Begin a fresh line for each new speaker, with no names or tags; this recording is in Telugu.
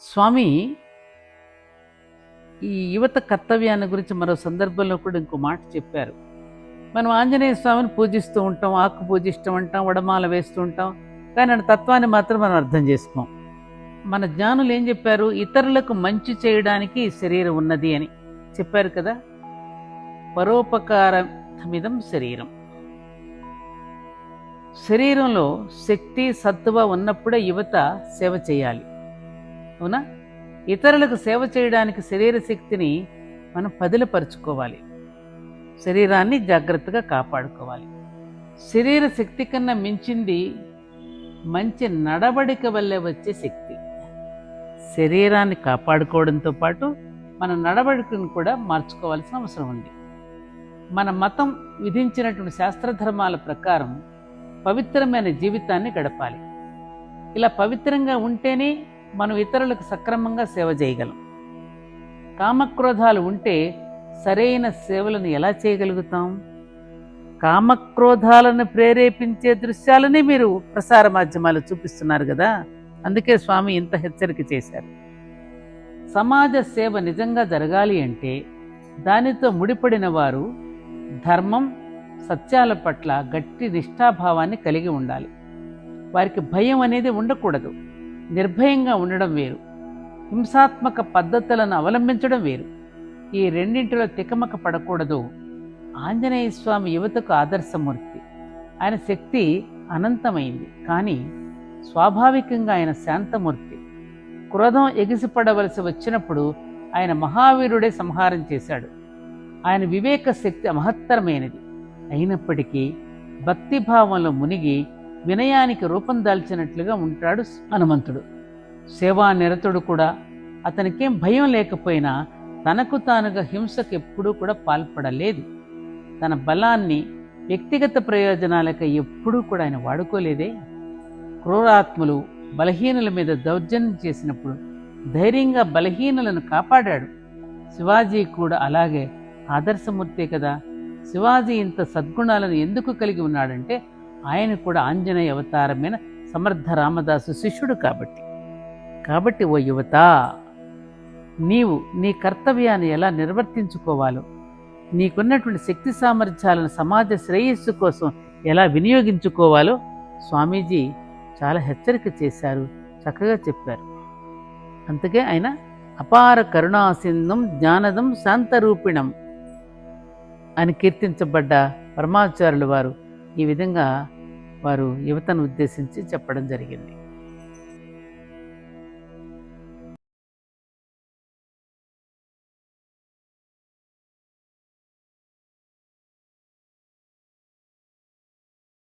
స్వామి ఈ యువత కర్తవ్యాన్ని గురించి మరో సందర్భంలో కూడా ఇంకో మాట చెప్పారు. మనం ఆంజనేయ స్వామిని పూజిస్తూ ఉంటాం ఆకు పూజిస్తూ ఉంటాం వడమాల వేస్తూ ఉంటాం కానీ ఆయన తత్వాన్ని మాత్రం మనం అర్థం చేసుకోం. మన జ్ఞానులు ఏం చెప్పారు? ఇతరులకు మంచి చేయడానికి శరీరం ఉన్నది అని. చెప్పారు కదా? పరోపకారమిదం శరీరం. శరీరంలో శక్తి సత్తువ ఉన్నప్పుడే యువత సేవ చేయాలి. అవునా? ఇతరులకు సేవ చేయడానికి శరీర శక్తిని మనం పదిలపరుచుకోవాలి. శరీరాన్ని జాగ్రత్తగా కాపాడుకోవాలి. శరీర శక్తి కన్నా మించింది మంచి నడవడిక వల్లే వచ్చే శక్తి. శరీరాన్ని కాపాడుకోవడంతో పాటు మన నడవడికను కూడా మార్చుకోవాల్సిన అవసరం ఉంది. మన మతం విధించినటువంటి శాస్త్రధర్మాల ప్రకారం పవిత్రమైన జీవితాన్ని గడపాలి. ఇలా పవిత్రంగా ఉంటేనే మనం ఇతరులకు సక్రమంగా సేవ చేయగలం. కామక్రోధాలు ఉంటే సరైన సేవలను ఎలా చేయగలుగుతాం? కామక్రోధాలను ప్రేరేపించే దృశ్యాలని మీరు ప్రసార మాధ్యమాలు చూపిస్తున్నారు కదా? అందుకే స్వామి ఇంత హెచ్చరిక చేశారు. సమాజ సేవ నిజంగా జరగాలి అంటే దానితో ముడిపడిన వారు ధర్మం సత్యాల పట్ల గట్టి నిష్ఠాభావాన్ని కలిగి ఉండాలి. వారికి భయం అనేది ఉండకూడదు. నిర్భయంగా ఉండడం వేరు. హింసాత్మక పద్ధతులను అవలంబించడం వేరు. ఈ రెండింటిలో తికమక పడకూడదు. ఆంజనేయ స్వామి యువతకు ఆదర్శమూర్తి. ఆయన శక్తి అనంతమైంది. కానీ స్వాభావికంగా ఆయన శాంతమూర్తి. క్రోధం ఎగిసిపడవలసి వచ్చినప్పుడు ఆయన మహావీరుడే సంహారం చేశాడు. ఆయన వివేక శక్తి మహత్తరమైనది. అయినప్పటికీ భక్తిభావంలో మునిగి వినయానికి రూపం దాల్చినట్లుగా ఉంటాడు హనుమంతుడు. సేవా నిరతుడు కూడా అతనికేం భయం లేకపోయినా తనకు తానుగా హింసకు ఎప్పుడూ కూడా పాల్పడలేదు. తన బలాన్ని వ్యక్తిగత ప్రయోజనాలకు ఎప్పుడూ కూడా ఆయన వాడుకోలేదే. క్రూరాత్ములు బలహీనుల మీద దౌర్జన్యం చేసినప్పుడు ధైర్యంగా బలహీనులను కాపాడాడు. శివాజీ కూడా అలాగే ఆదర్శమూర్తే కదా శివాజీ ఇంత సద్గుణాలను ఎందుకు కలిగి ఉన్నాడంటే ఆయన కూడా ఆంజనేయ అవతారమైన సమర్థ రామదాసు శిష్యుడు కాబట్టి. కాబట్టి ఓ యువత నీవు నీ కర్తవ్యాన్ని ఎలా నిర్వర్తించుకోవాలో నీకున్నటువంటి శక్తి సామర్థ్యాలను సమాజ శ్రేయస్సు కోసం ఎలా వినియోగించుకోవాలో స్వామీజీ చాలా హెచ్చరిక చేశారు చక్కగా చెప్పారు. అందుకే ఆయన అపార కరుణాసింధం జ్ఞానదం శాంతరూపిణం అని కీర్తించబడ్డ పరమాచార్యులు వారు ఈ విధంగా వారు యువతను ఉద్దేశించి చెప్పడం జరిగింది.